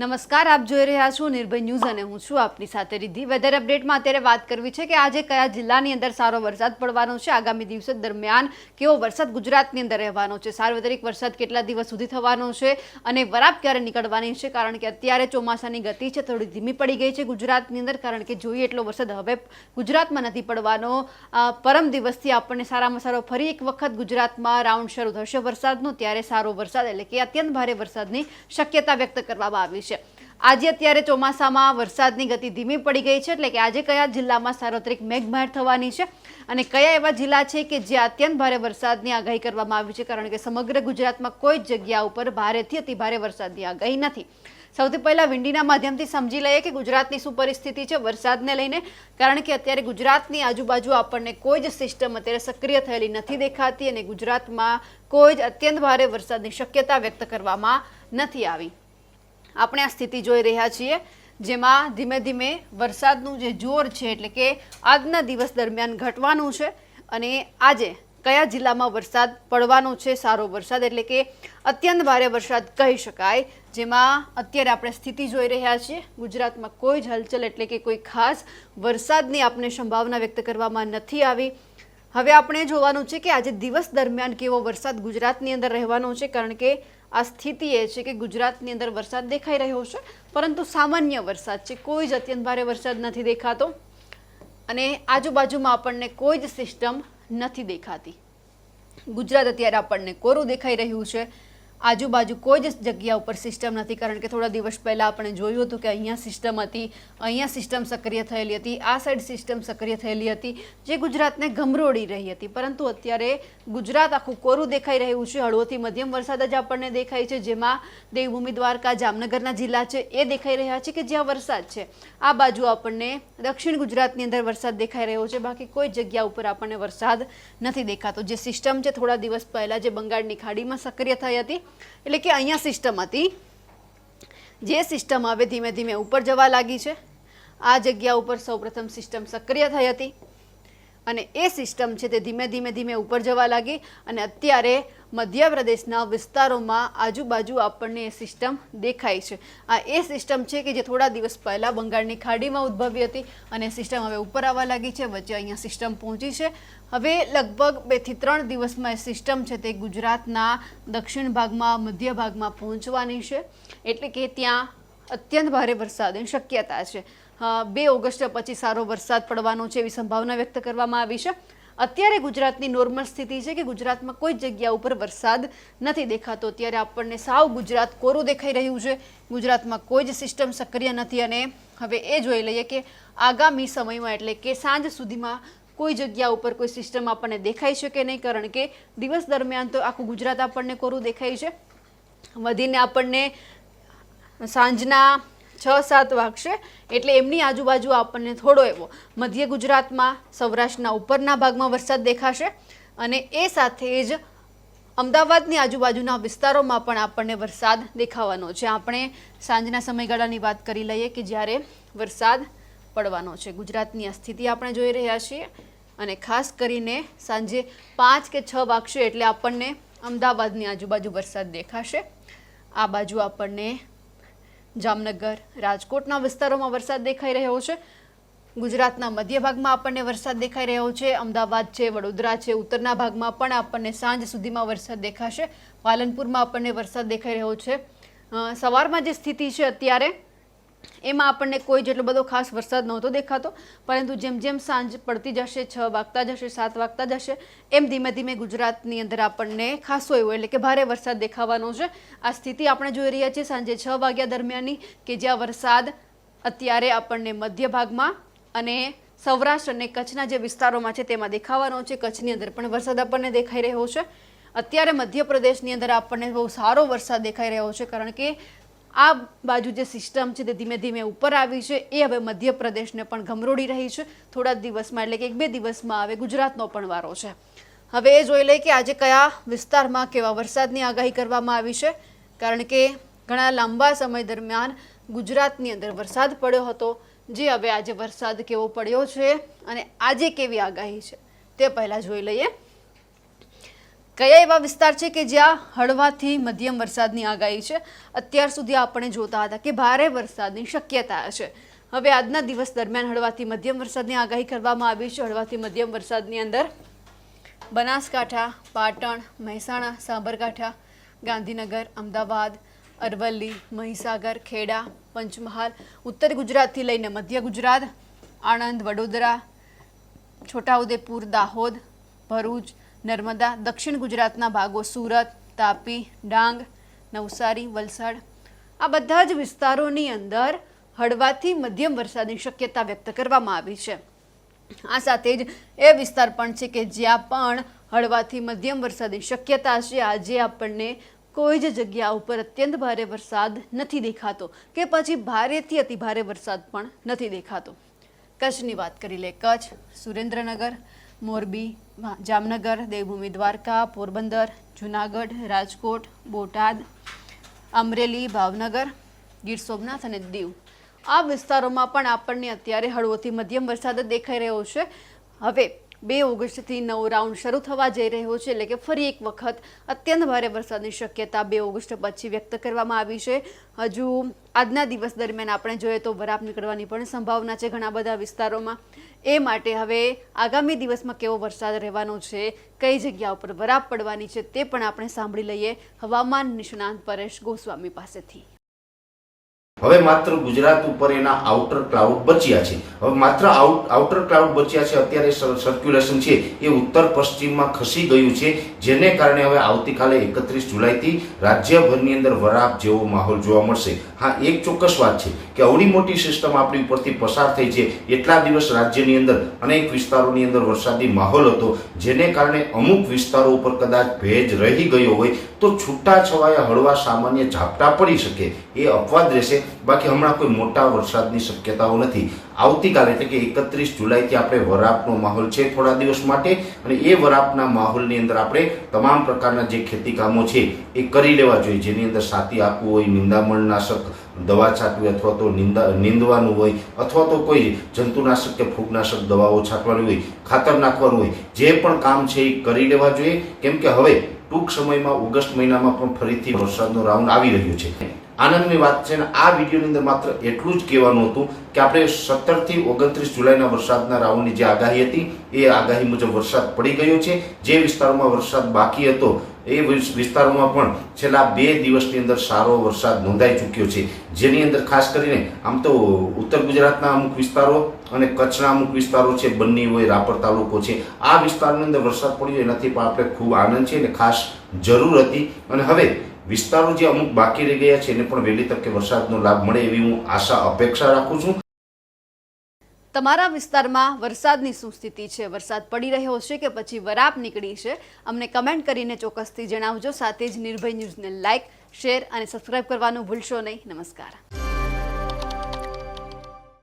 નમસ્કાર, આપ જોઈ રહ્યા છો નિર્ભય ન્યૂઝ અને હું છું આપની સાથે રિદ્ધિ. વેધર અપડેટમાં અત્યારે વાત કરવી છે કે આજે કયા જિલ્લાની અંદર સારો વરસાદ પડવાનો છે? આગામી દિવસો દરમિયાન કેવો વરસાદ ગુજરાતની અંદર રહેવાનો છે? સાર્વત્રિક વરસાદ કેટલા દિવસ સુધી થવાનો છે અને વરાપ ક્યારે નીકળવાની છે? કારણ કે અત્યારે ચોમાસાની ગતિ છે, થોડી ધીમી પડી ગઈ છે ગુજરાતની અંદર. કારણ કે જોઈએ એટલો વરસાદ હવે ગુજરાતમાં નથી પડવાનો. પરમ દિવસથી આપણને સારામાં સારો ફરી એક વખત ગુજરાતમાં રાઉન્ડ શરૂ થશે વરસાદનો. ત્યારે સારો વરસાદ એટલે કે અત્યંત ભારે વરસાદની શક્યતા વ્યક્ત કરવામાં આવી છે. આજે અત્યારે ચોમાસામાં વરસાદની ગતિ ધીમી પડી ગઈ છે એટલે કે આજે કયા જિલ્લામાં સાર્વત્રિક મેઘમહેર થવાની છે અને કયા એવા જિલ્લા છે કે જે અત્યંત ભારે વરસાદની આગાહી કરવામાં આવી છે? કારણ કે સમગ્ર ગુજરાતમાં કોઈ જ જગ્યા ઉપર ભારેથી અતિ ભારે વરસાદની આગાહી નથી. સૌથી પહેલા વિંડીના માધ્યમથી સમજી લઈએ કે ગુજરાતની શું પરિસ્થિતિ છે વરસાદને લઈને. કારણ કે અત્યારે ગુજરાતની આજુબાજુ આપણને કોઈ જ સિસ્ટમ અત્યારે સક્રિય થયેલી નથી દેખાતી અને ગુજરાતમાં કોઈ જ અત્યંત ભારે વરસાદની શક્યતા વ્યક્ત કરવામાં નથી આવી. આપણે આ સ્થિતિ જોઈ રહ્યા છીએ, જેમાં ધીમે ધીમે વરસાદનું જે જોર છે, એટલે કે આજના દિવસ દરમિયાન ઘટવાનું છે અને આજે કયા જિલ્લામાં વરસાદ પડવાનો છે, સારો વરસાદ, એટલે કે અત્યંત ભારે વરસાદ કહી શકાય, જેમાં અત્યારે આપણે સ્થિતિ જોઈ રહ્યા છીએ. ગુજરાતમાં કોઈ જ હલચલ એટલે કે કોઈ ખાસ વરસાદની આપને સંભાવના વ્યક્ત કરવામાં નથી આવી. હવે આપણે જોવાનું છે કે આજે દિવસ દરમિયાન કેવો વરસાદ ગુજરાતની અંદર રહેવાનો છે, કારણ કે આ સ્થિતિ એ છે કે ગુજરાતની અંદર વરસાદ દેખાઈ રહ્યો છે, પરંતુ સામાન્ય વરસાદ છે. કોઈ જ અત્યંત ભારે વરસાદ નથી દેખાતો અને આજુબાજુમાં આપણને કોઈ જ સિસ્ટમ નથી દેખાતી. ગુજરાત અત્યારે આપણને કોરું દેખાઈ રહ્યું છે. આજુબાજુ કોઈ જ જગ્યા ઉપર સિસ્ટમ નથી. કારણ કે થોડા દિવસ પહેલાં આપણે જોયું હતું કે અહીંયા સિસ્ટમ હતી, અહીંયા સિસ્ટમ સક્રિય થયેલી હતી, આ સાઈડ સિસ્ટમ સક્રિય થયેલી હતી, જે ગુજરાતને ગમરોડી રહી હતી. પરંતુ અત્યારે ગુજરાત આખું કોરું દેખાઈ રહ્યું છે. હળવોથી મધ્યમ વરસાદ જ આપણને દેખાય છે. જેમાં દેવભૂમિ દ્વારકા, જામનગરના જિલ્લા છે, એ દેખાઈ રહ્યા છે કે જ્યાં વરસાદ છે. આ બાજુ આપણને દક્ષિણ ગુજરાતની અંદર વરસાદ દેખાઈ રહ્યો છે. બાકી કોઈ જગ્યા ઉપર આપણને વરસાદ નથી દેખાતો. જે સિસ્ટમ છે, થોડા દિવસ પહેલાં જે બંગાળની ખાડીમાં સક્રિય થઈ હતી એટલે કે અહીંયા સિસ્ટમ હતી. જે સિસ્ટમ હવે ધીમે ધીમે ઉપર જવા લાગી છે. આ જગ્યા ઉપર સૌપ્રથમ સિસ્ટમ સક્રિય થઈ હતી. અને એ સિસ્ટમ છે તે ધીમે ધીમે ધીમે ઉપર જવા લાગી અને અત્યારે મધ્યપ્રદેશના વિસ્તારોમાં આજુબાજુ આપણને એ સિસ્ટમ દેખાય છે. આ એ સિસ્ટમ છે કે જે થોડા દિવસ પહેલાં બંગાળની ખાડીમાં ઉદ્ભવી હતી અને સિસ્ટમ હવે ઉપર આવવા લાગી છે, વચ્ચે અહીંયા સિસ્ટમ પહોંચી છે. હવે લગભગ બેથી ત્રણ દિવસમાં એ સિસ્ટમ છે તે ગુજરાતના દક્ષિણ ભાગમાં, મધ્ય ભાગમાં પહોંચવાની છે. એટલે કે ત્યાં અત્યંત ભારે વરસાદની શક્યતા છે. બે ઓગસ્ટ પછી સારો વરસાદ પડવાનો છે એવી સંભાવના વ્યક્ત કરવામાં આવી છે. અત્યારે ગુજરાતની નોર્મલ સ્થિતિ છે કે ગુજરાતમાં કોઈ જગ્યા ઉપર વરસાદ નથી દેખાતો. અત્યારે આપણને સાવ ગુજરાત કોરું દેખાઈ રહ્યું છે. ગુજરાતમાં કોઈ જ સિસ્ટમ સક્રિય નથી અને હવે એ જોઈ લઈએ કે આગામી સમયમાં એટલે કે સાંજ સુધીમાં કોઈ જગ્યા ઉપર કોઈ સિસ્ટમ આપણને દેખાય છે કે નહીં કારણ કે દિવસ દરમિયાન તો આખું ગુજરાત આપણને કોરું દેખાય છે. વધીને આપણને સાંજના છ સાત વાગશે, એટલે એમની આજુબાજુ આપણને થોડો એવો મધ્ય ગુજરાતમાં, સૌરાષ્ટ્રના ઉપરના ભાગમાં વરસાદ દેખાશે અને એ સાથે જ અમદાવાદની આજુબાજુના વિસ્તારોમાં પણ આપણને વરસાદ દેખાવાનો છે. આપણે સાંજના સમયગાળાની વાત કરી લઈએ કે જ્યારે વરસાદ પડવાનો છે. ગુજરાતની આ સ્થિતિ આપણે જોઈ રહ્યા છીએ અને ખાસ કરીને સાંજે પાંચ કે છ વાગશે એટલે આપણને અમદાવાદની આજુબાજુ વરસાદ દેખાશે. આ બાજુ આપણને જામનગર, રાજકોટના વિસ્તારોમાં વરસાદ દેખાઈ રહ્યો છે. ગુજરાતના મધ્ય ભાગમાં આપણને વરસાદ દેખાઈ રહ્યો છે. અમદાવાદ છે, વડોદરા છે, ઉત્તરના ભાગમાં પણ આપણને સાંજ સુધીમાં વરસાદ દેખાશે. પાલનપુરમાં આપણને વરસાદ દેખાઈ રહ્યો છે. સવારમાં જે સ્થિતિ છે અત્યારે એમાં આપણને કોઈ જેટલો બધો ખાસ વરસાદ નહોતો દેખાતો, પરંતુ જેમ જેમ સાંજ પડતી જશે, છ વાગતા જશે, સાત વાગતા જશે, એમ ધીમે ધીમે ગુજરાતની અંદર આપણને ખાસો એવો એટલે કે ભારે વરસાદ દેખાવાનો છે. આ સ્થિતિ આપણે જોઈ રહ્યા છીએ સાંજે છ વાગ્યા દરમિયાનની કે જ્યાં વરસાદ અત્યારે આપણને મધ્ય ભાગમાં અને સૌરાષ્ટ્ર અને કચ્છના જે વિસ્તારોમાં છે તેમાં દેખાવાનો છે. કચ્છની અંદર પણ વરસાદ આપણને દેખાઈ રહ્યો છે. અત્યારે મધ્યપ્રદેશની અંદર આપણને બહુ સારો વરસાદ દેખાઈ રહ્યો છે કારણ કે આ બાજુ જે સિસ્ટમ છે તે ધીમે ધીમે ઉપર આવી છે. એ હવે મધ્યપ્રદેશને પણ ગમરોડી રહી છે. થોડા દિવસમાં એટલે કે એક બે દિવસમાં હવે ગુજરાતનો પણ વારો છે. હવે એ જોઈ લઈએ કે આજે કયા વિસ્તારમાં કેવા વરસાદની આગાહી કરવામાં આવી છે. કારણ કે ઘણા લાંબા સમય દરમિયાન ગુજરાતની અંદર વરસાદ પડ્યો હતો. જે હવે આજે વરસાદ કેવો પડ્યો છે અને આજે કેવી આગાહી છે તે પહેલાં જોઈ લઈએ. કયા એવા વિસ્તાર છે કે જ્યાં હળવાથી મધ્યમ વરસાદની આગાહી છે? અત્યાર સુધી આપણે જોતા હતા કે ભારે વરસાદની શક્યતા છે. હવે આજના દિવસ દરમિયાન હળવાથી મધ્યમ વરસાદની આગાહી કરવામાં આવી છે. હળવાથી મધ્યમ વરસાદની અંદર બનાસકાંઠા, પાટણ, મહેસાણા, સાબરકાંઠા, ગાંધીનગર, અમદાવાદ, અરવલ્લી, મહીસાગર, ખેડા, પંચમહાલ, ઉત્તર ગુજરાતથી લઈને મધ્ય ગુજરાત, આણંદ, વડોદરા, છોટાઉદેપુર, દાહોદ, ભરૂચ નર્મદા, દક્ષિણ ગુજરાતના ભાગો સુરત, તાપી, ડાંગ, નવસારી, વલસાડ. આ બધા જ વિસ્તારોની અંદર હળવાથી મધ્યમ વરસાદની શક્યતા વ્યક્ત કરવામાં આવી છે. આ સાથે જ એ વિસ્તાર પણ છે કે જ્યાં પણ હળવાથી મધ્યમ વરસાદની શક્યતા છે. આજે આપણને કોઈ જ જગ્યા ઉપર અત્યંત ભારે વરસાદ નથી દેખાતો કે પછી ભારેથી અતિ ભારે વરસાદ પણ નથી દેખાતો. કચ્છની વાત કરી લે. કચ્છ, સુરેન્દ્રનગર મોરબી જામનગર, દેવભૂમિ દ્વારકા, પોરબંદર, જુનાગઢ, રાજકોટ, બોટાદ, અમરેલી, ભાવનગર, ગીર સોમનાથ અને દીવ. આ વિસ્તારોમાં પણ આપણને અત્યારે હળવોથી મધ્યમ વરસાદ દેખાઈ રહ્યો છે. હવે બે ઓગસ્ટથી નવો રાઉન્ડ શરૂ થવા જઈ રહ્યો છે, એટલે કે ફરી એક વખત અત્યંત ભારે વરસાદની શક્યતા બે ઓગસ્ટ પછી વ્યક્ત કરવામાં આવી છે. હજુ આજના દિવસ દરમિયાન આપણે જોઈએ તો વરાપ નીકળવાની પણ સંભાવના છે ઘણા બધા વિસ્તારોમાં. એ માટે હવે આગામી દિવસમાં કેવો વરસાદ રહેવાનો છે, કઈ જગ્યા ઉપર વરાપ પડવાની છે તે પણ આપણે સાંભળી લઈએ હવામાન નિષ્ણાંત પરેશ ગોસ્વામી પાસેથી. હવે માત્ર ગુજરાત ઉપર એના આઉટર ક્લાઉડ બચ્યા છે. હવે માત્ર આઉટ આઉટર ક્લાઉડ બચ્યા છે, અત્યારે સર્ક્યુલેશન છે, એ ઉત્તર પશ્ચિમમાં ખસી ગયું છે, જેને કારણે હવે આવતીકાલે એકત્રીસ જુલાઈથી રાજ્યભરની અંદર વરાપ જેવો માહોલ જોવા મળશે. હા, એક ચોક્કસ વાત છે કે અવડી મોટી સિસ્ટમ આપણી ઉપરથી પસાર થઈ છે. એટલા દિવસ રાજ્યની અંદર અનેક વિસ્તારોની અંદર વરસાદી માહોલ હતો, જેને કારણે અમુક વિસ્તારો ઉપર કદાચ ભેજ રહી ગયો હોય, તો છૂટા છવાયા હળવા સામાન્ય ઝાપટા પડી શકે. એ અપવાદ રહેશે. બાકી હમણાં કોઈ મોટા વરસાદની શક્યતાઓ નથી. આવતીકાલે, એટલે કે એકત્રીસ જુલાઈથી આપણે વરાપનો માહોલ છે થોડા દિવસ માટે, અને એ વરાપના માહોલની અંદર આપણે તમામ પ્રકારના જે ખેતી કામો છે એ કરી લેવા જોઈએ. જેની અંદર સાથી આપવું હોય, નિંદામણનાશક દવા છાંટવી અથવા તો નિંદા, નિંદવાનું હોય, અથવા તો કોઈ જંતુનાશક કે ફૂગનાશક દવાઓ છાંટવાની હોય, ખાતર નાખવાનું હોય, જે પણ કામ છે એ કરી લેવા જોઈએ. કેમ કે હવે ટૂંક સમયમાં ઓગસ્ટ મહિનામાં પણ ફરીથી વરસાદનો રાઉન્ડ આવી રહ્યો છે. આનંદની વાત છે ને આ વિડીયોની અંદર માત્ર એટલું જ કહેવાનું હતું કે આપણે સત્તરથી ઓગણત્રીસ જુલાઈના વરસાદના રાઉન્ડની જે આગાહી હતી, એ આગાહી મુજબ વરસાદ પડી ગયો છે. જે વિસ્તારોમાં વરસાદ બાકી હતો, એ વિસ્તારોમાં પણ છેલ્લા બે દિવસની અંદર સારો વરસાદ નોંધાઈ ચૂક્યો છે. જેની અંદર ખાસ કરીને આમ તો ઉત્તર ગુજરાતના અમુક વિસ્તારો અને કચ્છના અમુક વિસ્તારો છે બંને હોય, રાપર તાલુકો છે, આ વિસ્તારની અંદર વરસાદ પડ્યો, એનાથી પણ આપણે ખૂબ આનંદ છે અને ખાસ જરૂર હતી. અને હવે વિસ્તારો જે અમુક બાકી રહી ગયા છે એને પણ વહેલી તકે વરસાદનો લાભ મળે એવી હું આશા, અપેક્ષા રાખું છું. તમારા વિસ્તારમાં વરસાદની શું સ્થિતિ છે? વરસાદ પડી રહ્યો છે કે પછી વરાપ નીકળી છે? અમને કમેન્ટ કરીને ચોક્કસથી જણાવજો. સાથે જ નિર્ભય ન્યૂઝને લાઇક શેર અને સબસ્ક્રાઇબ કરવાનું ભૂલશો નહીં. નમસ્કાર.